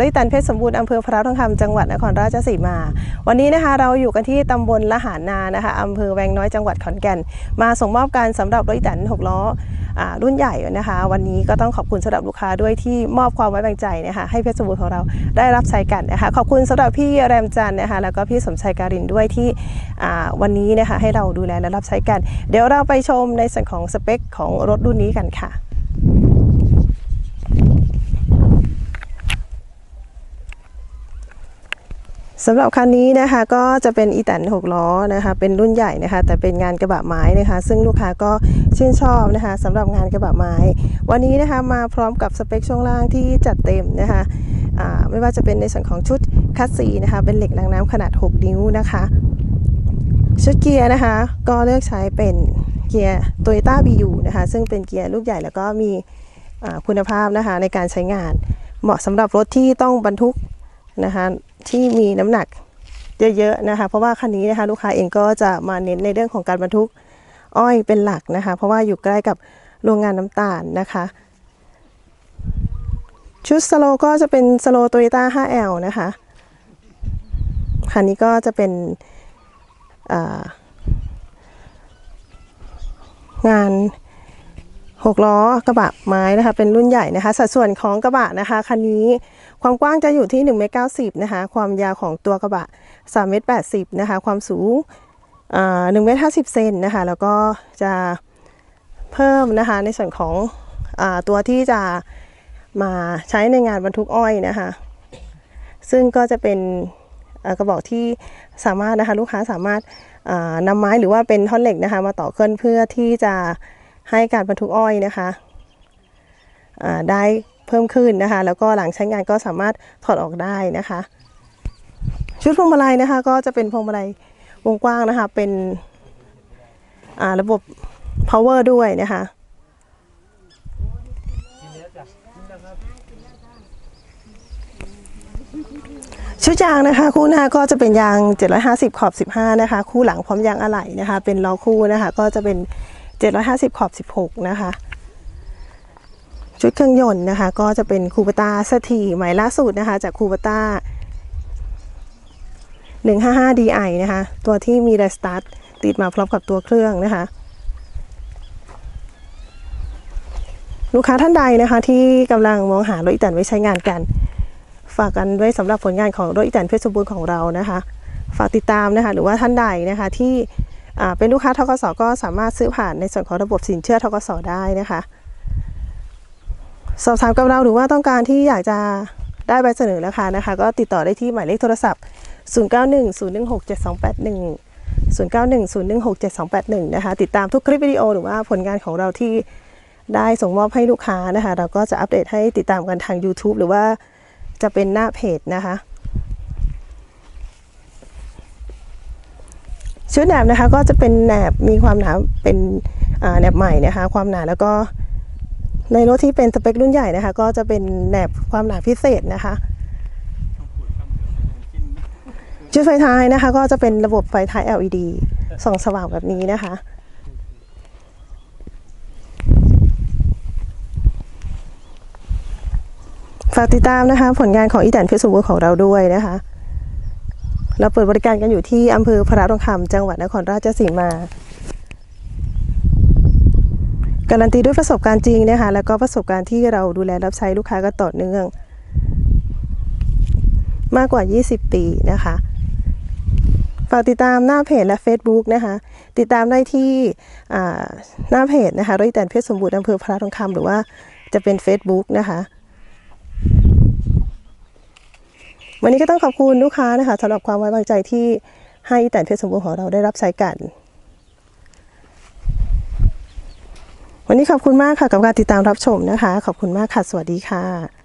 ลุยตันเพชรสมบูรณ์อำเภอพระทองคำจังหวัดนครราชสีมา วันนี้นะคะเราอยู่กันที่ตำบลละหานานะคะอำเภอแวงน้อยจังหวัดขอนแก่น มาส่งมอบการสำหรับรถอีตันหกล้อรุ่นใหญ่นะคะ วันนี้ก็ต้องขอบคุณสำหรับลูกค้าด้วยที่มอบความไว้วางใจนะคะให้เพชรสมบูรณ์ของเราได้รับใช้กันนะคะขอบคุณสำหรับพี่แรมจันนะคะแล้วก็พี่สมชัยการินด้วยที่วันนี้นะคะให้เราดูแลและรับใช้กัน เดี๋ยวเราไปชมในส่วนของสเปคของรถรุ่นนี้กันค่ะ สำหรับคันนี้นะคะก็จะเป็นอีแตน6ล้อนะคะเป็นรุ่นใหญ่นะคะแต่เป็นงานกระบะไม้นะคะ ซึ่งลูกค้าก็ชื่นชอบนะคะสำหรับงานกระบะไม้ วันนี้นะคะมาพร้อมกับสเปคช่วงล่างที่จัดเต็มนะคะไม่ว่าจะเป็นในส่วนของชุดคัสซีนะคะเป็นเหล็กรางน้ำขนาด 6 นิ้วนะคะ ชุดเกียร์นะคะก็เลือกใช้เป็นเกียร์ Toyota BU นะคะซึ่งเป็นเกียร์ลูกใหญ่แล้วก็มีคุณภาพนะคะในการใช้งานเหมาะสำหรับรถที่ต้องบรรทุกนะคะ ที่มีน้ำหนักเยอะๆนะคะ เพราะว่าคันนี้นะคะลูกค้าเองก็จะมาเน้นในเรื่องของการบรรทุกอ้อยเป็นหลักนะคะ เพราะว่าอยู่ใกล้กับโรงงานน้ำตาลนะคะ ชุดสโลก็จะเป็นสโลโตโยต้า 5L นะคะคันนี้ก็จะเป็นงาน 6 ล้อกระบะไม้นะคะ เป็นรุ่นใหญ่นะคะ สัดส่วนของกระบะนะคะคันนี้ความกว้างจะอยู่ที่1เมตร90นะคะ ความยาวของตัวกระบะ3เมตร80นะคะ ความสูง1เมตร50เซนนะคะ แล้วก็จะเพิ่มนะคะในส่วนของอตัวที่จะมาใช้ในงานบรรทุกอ้อยนะคะ ซึ่งก็จะเป็นเอ่อกระบอกที่สามารถนะคะลูกค้าสามารถอ่านำไม้หรือว่าเป็นท่อนเหล็กนะคะ มาต่อเคลื่อนเพื่อที่จะ ให้การบรรทุกอ้อยนะคะได้เพิ่มขึ้นนะคะ แล้วก็หลังใช้งานก็สามารถถอดออกได้นะคะ ชุดพวงมาลัยนะคะ ก็จะเป็นพวงมาลัยวงกว้างนะคะ เป็นระบบ power ด้วยนะคะชุดยางนะคะ คู่หน้าก็จะเป็นยาง 750 ขอบ 15 นะคะ คู่หลังพร้อมยางอะไหล่นะคะ เป็นล้อคู่นะคะ ก็จะเป็น 750 ขอบ 16 นะคะ ชุดเครื่องยนต์นะคะ ก็จะเป็นคูปต้าสถีใหม่ล่าสุดนะคะ จากคูปต้า 155 DI นะคะ ตัวที่มีไดสตาร์ทติดมาพร้อมกับตัวเครื่องนะคะ ลูกค้าท่านใดนะคะ ที่กำลังมองหารถอีแตนไว้ใช้งานกัน ฝากกันด้วยสำหรับผลงานของรถอีแตนเพชรบูรณ์ของเรานะคะ ฝากติดตามนะคะ หรือว่าท่านใดนะคะที่ เป็นลูกค้าทกสก็สามารถซื้อผ่านในส่วนของระบบสินเชื่อทกสได้นะคะ สอบถามกับเราหรือว่าต้องการที่อยากจะได้ใบเสนอราคานะคะ ก็ติดต่อได้ที่หมายเลขโทรศัพท์ 0910167281 0910167281 นะคะ ติดตามทุกคลิปวิดีโอหรือว่าผลงานของเราที่ได้ส่งมอบให้ลูกค้านะคะ เราก็จะอัปเดตให้ติดตามกันทาง YouTube หรือว่าจะเป็นหน้าเพจนะคะ ชุดแหนบนะคะก็จะเป็นแหนบมีความหนาเป็นแหนบใหม่นะคะ ความหนาแล้วก็ในรถที่เป็นสเปครุ่นใหญ่นะคะ ก็จะเป็นแหนบความหนาพิเศษนะคะ ชุดไฟท้ายนะคะ ก็จะเป็นระบบไฟท้าย LED ส่องสว่างแบบนี้นะคะฝากติดตามนะคะ ผลงานของอีแตนเพชรสบูรณ์ของเราด้วยนะคะ เราเปิดบริการกันอยู่ที่อำเภอพระทองคำจังหวัดนครราชสีมา การันตีด้วยประสบการณ์จริงนะคะแล้วก็ประสบการณ์ที่เราดูแลรับใช้ลูกค้ากันต่อเนื่อง มากกว่า 20 ปีนะคะฝากติดตามหน้าเพจและ Facebook นะคะ ติดตามได้ที่หน้าเพจนะคะรถอีแตนเพชรสมบูรณ์อำเภอพระทองคำหรือว่าจะเป็น Facebook นะคะ วันนี้ก็ต้องขอบคุณลูกค้านะคะสำหรับความไว้วางใจที่ให้แต่เพชรสมบูรณ์ของเราได้รับใช้กัน วันนี้ขอบคุณมากค่ะกับการติดตามรับชมนะคะ ขอบคุณมากค่ะ สวัสดีค่ะ